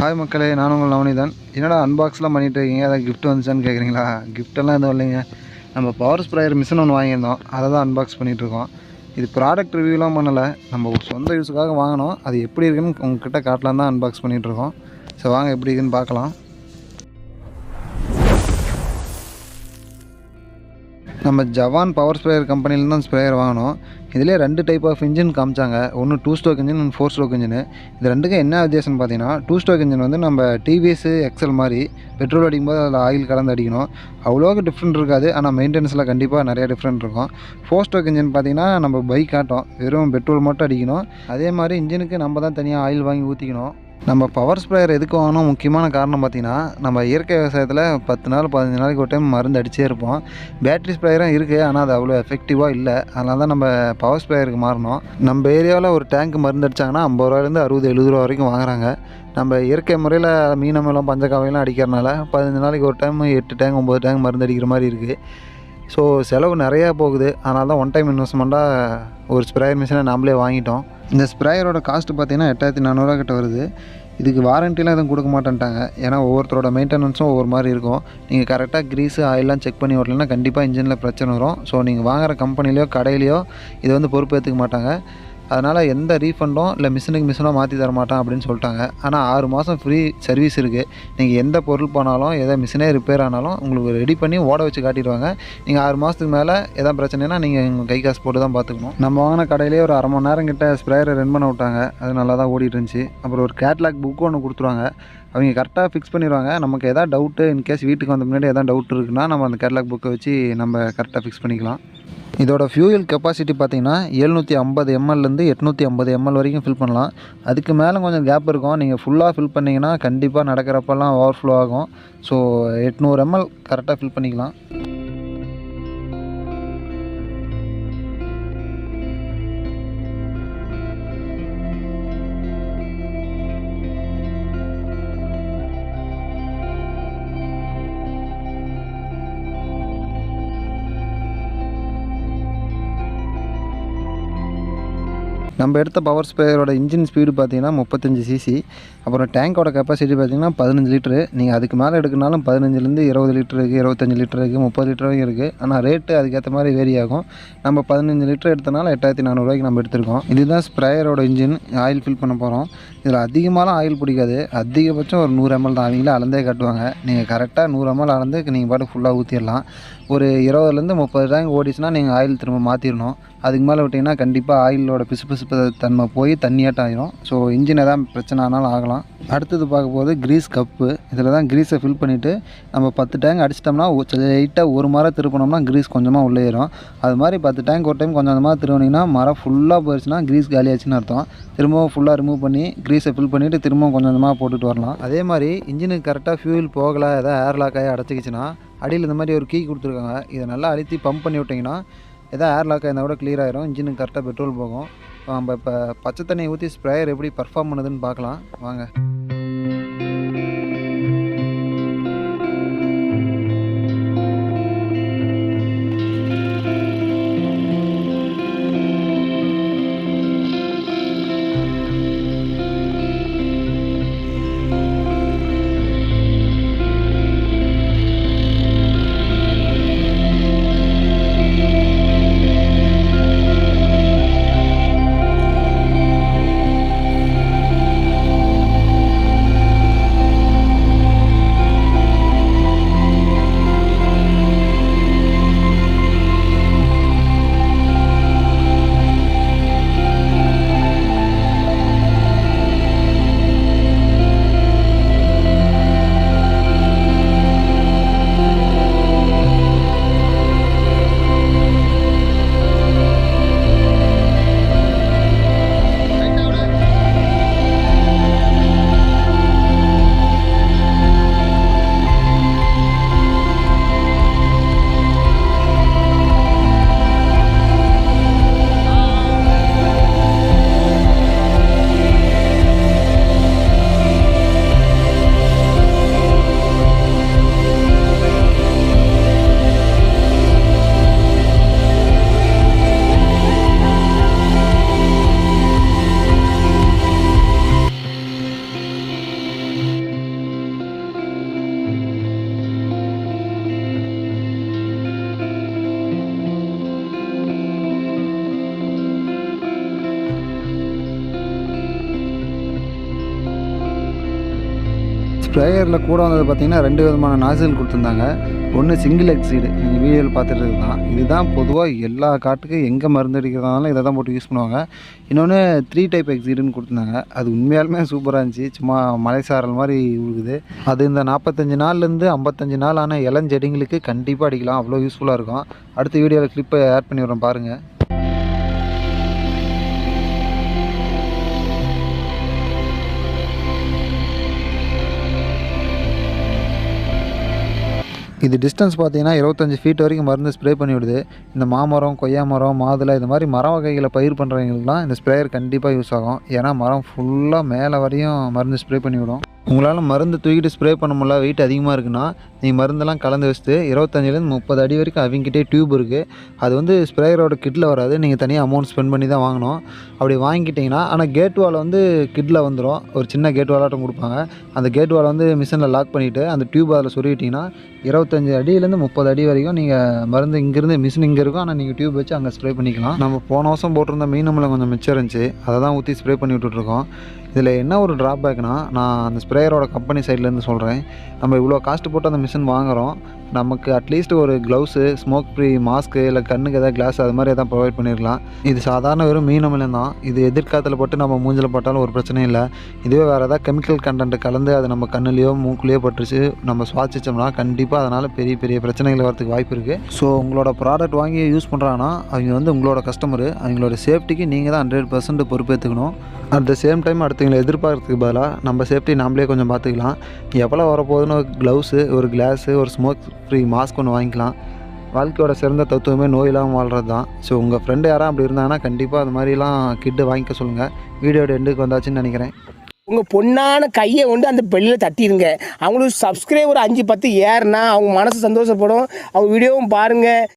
Hi மக்களே நான் உங்கள் நவனிதான் என்னடா அன்பாக்ஸ்லாம் பண்ணிகிட்டு இருக்கீங்க ஏதாவது கிஃப்ட் வந்துச்சான்னு கேட்குறீங்களா கிஃப்டெல்லாம் எதுவும் இல்லைங்க. நம்ம பவர் ஸ்ப்ரேயர் மிஷின் ஒன்று வாங்கியிருந்தோம். அதை தான் அன்பாக்ஸ் பண்ணிகிட்ருக்கோம் இது ப்ராடக்ட் ரிவ்யூலாம் பண்ணலை. நம்ம சொந்த யூஸுக்காக வாங்கினோம். அது எப்படி இருக்குன்னு உங்ககிட்ட காட்டலாம் தான் அன்பாக்ஸ் பண்ணிகிட்ருக்கோம் ஸோ வாங்க எப்படி இருக்குன்னு பார்க்கலாம். நம்ம ஜவான் பவர் ஸ்ப்ரேயர் கம்பெனிலேருந்து தான் ஸ்ப்ரேயர் வாங்கினோம். இதிலே ரெண்டு டைப் ஆஃப் இன்ஜின் காமிச்சாங்க. ஒன்று டூ ஸ்டோக் இன்ஜின் ஒன்று ஃபோர் ஸ்டோக் இன்ஜின் இது ரெண்டுக்கும் என்ன வித்தியாசம்னு பார்த்தீங்கன்னா டூ ஸ்டோக் இன்ஜின் வந்து நம்ம டிவிஎஸ் எக்ஸல் மாதிரி பெட்ரோல் அடிக்கும்போது அதில் ஆயில் கலந்து அடிக்கணும். அவ்வளோக்கு டிஃப்ரெண்ட் இருக்காது. ஆனால் மெயின்டெனன்ஸில் கண்டிப்பாக நிறைய டிஃப்ரெண்ட் இருக்கும். ஃபோர் ஸ்டோக் இன்ஜின் பார்த்தீங்கன்னா நம்ம பைக் ஆட்டம் வெறும் பெட்ரோல் மட்டும் அடிக்கணும். அதே மாதிரி இன்ஜினுக்கு நம்ம தான் தனியாக ஆயில் வாங்கி ஊற்றிக்கணும் நம்ம பவர் ஸ்ப்ரேயர் எதுக்கு வாங்கணும்? முக்கியமான காரணம் பார்த்தீங்கன்னா நம்ம இயற்கை விவசாயத்தில் பத்து நாள் பதினஞ்சு நாளைக்கு ஒரு டைம் மருந்து அடிச்சே இருப்போம். பேட்ரி ஸ்ப்ரேயரும் இருக்குது ஆனால் அது அவ்வளோ எஃபெக்டிவாக இல்லை. அதனால தான் நம்ம பவர் ஸ்ப்ரேயருக்கு மாறணும். நம்ம ஏரியாவில் ஒரு டேங்க் மருந்து அடிச்சாங்கன்னா ஐம்பது ரூபாயிலேருந்து அறுபது எழுபது ரூபா வரைக்கும் வாங்குறாங்க. நம்ம இயற்கை முறையில் மீனமெல்லாம் பஞ்சக்காவையெல்லாம் அடிக்கிறனால பதினஞ்சு நாளைக்கு ஒரு டைம் எட்டு டேங்க் ஒம்பது டேங்க் மருந்து அடிக்கிற மாதிரி இருக்குது ஸோ செலவு நிறையா போகுது. அதனால தான் ஒன் டைம் இன்வெஸ்ட்மெண்ட்டாக ஒரு ஸ்ப்ரேயர் மிஷினை நாமளே வாங்கிட்டோம். இந்த ஸ்ப்ரேயரோட காஸ்ட்டு பார்த்தீங்கன்னா எட்டாயிரத்தி நானூறுரூவா கிட்ட வருது. இதுக்கு வாரண்டிலாம் எதுவும் கொடுக்க மாட்டேன்ட்டாங்க. ஏன்னா ஒவ்வொருத்தரோட மெயின்டெனன்ஸும் ஒவ்வொரு மாதிரி இருக்கும். நீங்கள் கரெக்டாக க்ரீஸு ஆயிலெலாம் செக் பண்ணி ஓட்டலைன்னா கண்டிப்பாக இன்ஜினில் பிரச்சனை வரும். ஸோ நீங்கள் வாங்குகிற கம்பெனிலையோ கடையிலையோ இது வந்து பொறுப்பு ஏற்றுக்க மாட்டாங்க. அதனால் எந்த ரீஃபண்டும் இல்லை மிஷினுக்கு மிஷினோ மாற்றி தர மாட்டேன் அப்படின்னு சொல்லிட்டாங்க. ஆனால் ஆறு மாதம் ஃப்ரீ சர்வீஸ் இருக்குது நீங்கள் எந்த பொருள் போனாலும் எதை மிஷினே ரிப்பேர் ஆனாலும் உங்களுக்கு ரெடி பண்ணி ஓட வச்சு காட்டிடுவாங்க. நீங்கள் ஆறு மாதத்துக்கு மேலே எதாவது பிரச்சனைனா நீங்கள் உங்கள் கை காசு போட்டு தான் பார்த்துக்கணும். நம்ம வாங்கின கடையிலே ஒரு அரை மணி நேரம் கிட்ட ஸ்ப்ரேயரை ரன் பண்ண விட்டாங்க. அது நல்லா தான் ஓடிட்டு இருந்துச்சு. அப்புறம் ஒரு கேட்லாக் புக்கு ஒன்று கொடுத்துருவாங்க. அவங்க கரெக்டாக ஃபிக்ஸ் பண்ணிடுவாங்க. நமக்கு எதாவது டவுட்டு இன்கேஸ் வீட்டுக்கு வந்த முன்னாடி எதாவது டவுட் இருக்குன்னா நம்ம அந்த கேட்லாக் புக்கை வச்சு நம்ம கரெக்டாக ஃபிக்ஸ் பண்ணிக்கலாம். இதோட ஃபியூயல் கெப்பாசிட்டி பார்த்தீங்கன்னா எழுநூற்றி ஐம்பது எம்எல்லேருந்து எட்நூற்றி ஐம்பது எம்எல் வரைக்கும் ஃபில் பண்ணலாம். அதுக்கு மேலே கொஞ்சம் கேப் இருக்கும். நீங்கள் ஃபுல்லாக ஃபில் பண்ணிங்கன்னா கண்டிப்பாக நடக்கிறப்பெல்லாம் ஓவர்ஃப்ளோ ஆகும். ஸோ எட்நூறு எம்எல் கரெக்டாக ஃபில் பண்ணிக்கலாம். நம்ம எடுத்த பவர் ஸ்ப்ரேயரோட இன்ஜின் ஸ்பீடு பார்த்தீங்கன்னா முப்பத்தஞ்சு சிசி அப்புறம் டேங்கோட கெப்பாசிட்டி பார்த்தீங்கன்னா பதினஞ்சு லிட்டரு நீங்கள் அதுக்கு மேலே எடுக்கனாலும் பதினஞ்சுலேருந்து இருபது லிட்டர் இருக்குது இருபத்தஞ்சி லிட்டர் இருக்குது முப்பது லிட்டர் வரைக்கும் இருக்குது ஆனால் ரேட்டு அதுக்கேற்ற மாதிரி வேரி ஆகும். நம்ம பதினஞ்சு லிட்டர் எடுத்தனால எட்டாயிரத்தி நானூறுரூவாய்க்கு நம்ம எடுத்திருக்கோம். இதுதான் ஸ்ப்ரேயரோட இன்ஜின் ஆயில் ஃபில் பண்ண போகிறோம் இதில் அதிகமாகலாம் ஆயில் பிடிக்காது. அதிகபட்சம் ஒரு நூறு எம்எல் தான். அவங்களே அளந்தே காட்டுவாங்க. நீங்கள் கரெக்டாக நூறு எம்எல் அளந்து நீங்கள் பாட்டு ஃபுல்லாக ஊற்றிடலாம் ஒரு இருபதுலேருந்து முப்பது டேங்க் ஓடிச்சுன்னா நீங்கள் ஆயில் திரும்ப மாற்றிடணும் அதுக்கு மேலே விட்டிங்கன்னா கண்டிப்பாக ஆயிலோட பிசுபிசுப்பு தன்மை போய் தண்ணியாட்டம் ஆயிரும். ஸோ இன்ஜின் எதாவது பிரச்சனை ஆனாலும் ஆகலாம். அடுத்தது பார்க்கும்போது க்ரீஸ் கிரீஸ் கப்பு இதில் தான் கிரீஸை ஃபில் பண்ணிவிட்டு நம்ம பத்து டேங்க் அடிச்சிட்டோம்னா லைட்டாக ஒரு மரம் திருப்பினோம்னா கிரீஸ் கொஞ்சமாக உள்ளே ஏறும். அது மாதிரி பத்து டேங்க் ஒரு டைம் கொஞ்சம் கொஞ்சமாக திருவினீங்கன்னா மரம் ஃபுல்லாக போயிடுச்சுன்னா கிரீஸ் காலியாச்சுன்னு அர்த்தம். திரும்பவும் ஃபுல்லாக ரிமூவ் பண்ணி கிரீஸை ஃபில் பண்ணிவிட்டு திரும்பவும் கொஞ்சம் கொஞ்சமாக போட்டுட்டு வரலாம். அதே மாதிரி இன்ஜினுக்கு கரெக்டாக ஃபியூல் போகலை ஏதாவது ஏர்லாக்காக அடைச்சிக்கிச்சுன்னா அடியில் இந்த மாதிரி ஒரு கீ கொடுத்துருக்காங்க. இதை நல்லா அழுத்தி பம்ப் பண்ணி விட்டிங்கன்னா எதாவது ஏர் லாக் இருந்தால் கூட clear ஆயிரும். இன்ஜினுக்கு கரெக்டாக பெட்ரோல் போகும். நம்ம இப்போ பச்சை தண்ணியை ஊற்றி ஸ்ப்ரேயர் எப்படி பர்ஃபார்ம் பண்ணுதுன்னு பார்க்கலாம். வாங்க. ஸ்ப்ரேயரில் கூட வந்தது பார்த்தீங்கன்னா ரெண்டு விதமான நாசில் கொடுத்துருந்தாங்க. ஒன்று சிங்கிள் எக்ஸீடு நீங்கள் வீடியோவில் பார்த்துட்டு தான். இதுதான் பொதுவாக எல்லா காட்டுக்கும் எங்கே மருந்து அடிக்கிறதாலும் இதை தான் போட்டு யூஸ் பண்ணுவாங்க. இன்னொன்று த்ரீ டைப் எக்ஸீடுன்னு கொடுத்துருந்தாங்க. அது உண்மையாலுமே சூப்பராக இருந்துச்சு. சும்மா மலை சாரல் மாதிரி உழுகுது. அது இந்த நாற்பத்தஞ்சு நாள்லேருந்து ஐம்பத்தஞ்சு நாள் ஆன இளஞ்செடிங்களுக்கு கண்டிப்பாக அடிக்கலாம். அவ்வளோ யூஸ்ஃபுல்லாக இருக்கும். அடுத்த வீடியோவில் கிளிப்பை ஆட் பண்ணி பாருங்கள் இது டிஸ்டன்ஸ் பார்த்தீங்கன்னா இருபத்தஞ்சி ஃபீட் வரைக்கும் மருந்து ஸ்ப்ரே பண்ணி விடுது. இந்த மாமரம் கொய்யா மரம் மாதுளை இது மாதிரி மர வகைகளை பயிர் பண்ணுறவங்களுக்குலாம் இந்த ஸ்ப்ரேயர் கண்டிப்பாக யூஸ் ஆகும். ஏன்னா மரம் ஃபுல்லாக மேலே வரையும் மருந்து ஸ்ப்ரே பண்ணி விடும். உங்களால் மருந்து தூக்கிட்டு ஸ்ப்ரே பண்ண முடியல வெயிட் அதிகமாக இருக்குன்னா நீங்கள் மருந்தெல்லாம் கலந்து வச்சுட்டு இருபத்தஞ்சிலேருந்து முப்பது அடி வரைக்கும் அவங்ககிட்டே டியூப் இருக்குது அது வந்து ஸ்ப்ரேயரோட கிட்டில் வராது. நீங்கள் தனியாக அமௌண்ட் ஸ்பெண்ட் பண்ணி தான் வாங்கணும். அப்படி வாங்கிக்கிட்டிங்கன்னா ஆனால் கேட் வால் வந்து கிட்டில் வந்துடும் ஒரு சின்ன கேட் வாலாட்டம் கொடுப்பாங்க. அந்த கேட் வால் வந்து மிஷினில் லாக் பண்ணிவிட்டு அந்த டியூப் அதில் சொருவிட்டிங்கன்னா இருபத்தஞ்சி அடியிலேருந்து முப்பது அடி வரைக்கும் நீங்கள் மருந்து இங்கேருந்து மிஷின் இங்கே இருக்கும். ஆனால் நீங்கள் டியூப் வச்சு அங்கே ஸ்ப்ரே பண்ணிக்கலாம். நம்ம போன வருஷம் போட்டிருந்த மீன் நம்மளை கொஞ்சம் மிச்சம் இருந்துச்சு. அதை தான் ஊற்றி ஸ்ப்ரே பண்ணி விட்டுட்ருக்கோம் இதில் என்ன ஒரு ட்ராபேக்னால் நான் அந்த ஸ்ப்ரேயரோட கம்பெனி சைட்லேருந்து சொல்கிறேன் நம்ம இவ்வளோ காஸ்ட் போட்டு அந்த மிஷின் வாங்குகிறோம் நமக்கு அட்லீஸ்ட் ஒரு க்ளவுஸு ஸ்மோக் ஃப்ரீ மாஸ்க்கு இல்லை கண்ணுக்கு எதாவது கிளாஸ் அது மாதிரி எதாவது ப்ரொவைட் பண்ணிருக்கலாம். இது சாதாரண வெறும் மீன் தான். இது எதிர்காலத்தில் போட்டு நம்ம மூஞ்சில் போட்டாலும் ஒரு பிரச்சனையும் இல்லை. இதுவே வேறு ஏதாவது கெமிக்கல் கண்டென்ட் கலந்து அது நம்ம கண்ணுலேயோ மூக்குலேயோ பட்டுருச்சு நம்ம சுவாசிச்சோம்னா கண்டிப்பாக அதனால் பெரிய பெரிய பிரச்சனைகள் வரதுக்கு வாய்ப்பு இருக்குது ஸோ உங்களோட ப்ராடக்ட் வாங்கி யூஸ் பண்ணுறாங்கன்னா அவங்க வந்து உங்களோட கஸ்டமரு அவங்களோட சேஃப்டிக்கு நீங்கள் தான் ஹண்ட்ரட் பர்சன்ட் பொறுப்பேற்றுக்கணும் அட் த சேம் டைம் அடுத்தவங்களை எதிர்பார்க்கறதுக்கு பதிலாக நம்ம சேஃப்டி நாமளே கொஞ்சம் பார்த்துக்கலாம் எவ்வளோ வரப்போகுதுன்னு ஒரு க்ளவுஸு ஒரு கிளாஸு ஒரு ஸ்மோக் ஃப்ரீ மாஸ்க் ஒன்று வாங்கிக்கலாம். வாழ்க்கையோட சிறந்த தத்துவமே நோய் இல்லாமல் வாழ்கிறது தான். ஸோ உங்கள் ஃப்ரெண்டு யாராவது அப்படி இருந்தாங்கன்னா கண்டிப்பாக அது மாதிரிலாம் கிட்டு வாங்கிக்க சொல்லுங்கள் வீடியோட எண்டுக்கு வந்தாச்சுன்னு நினைக்கிறேன். உங்கள் பொண்ணான கையை கொண்டு அந்த பெல்லில் தட்டிடுங்க. அவங்களுக்கு சப்ஸ்கிரைபர் அஞ்சு பத்து ஏறுனா அவங்க மனசு சந்தோஷப்படும். அவங்க வீடியோவும் பாருங்கள்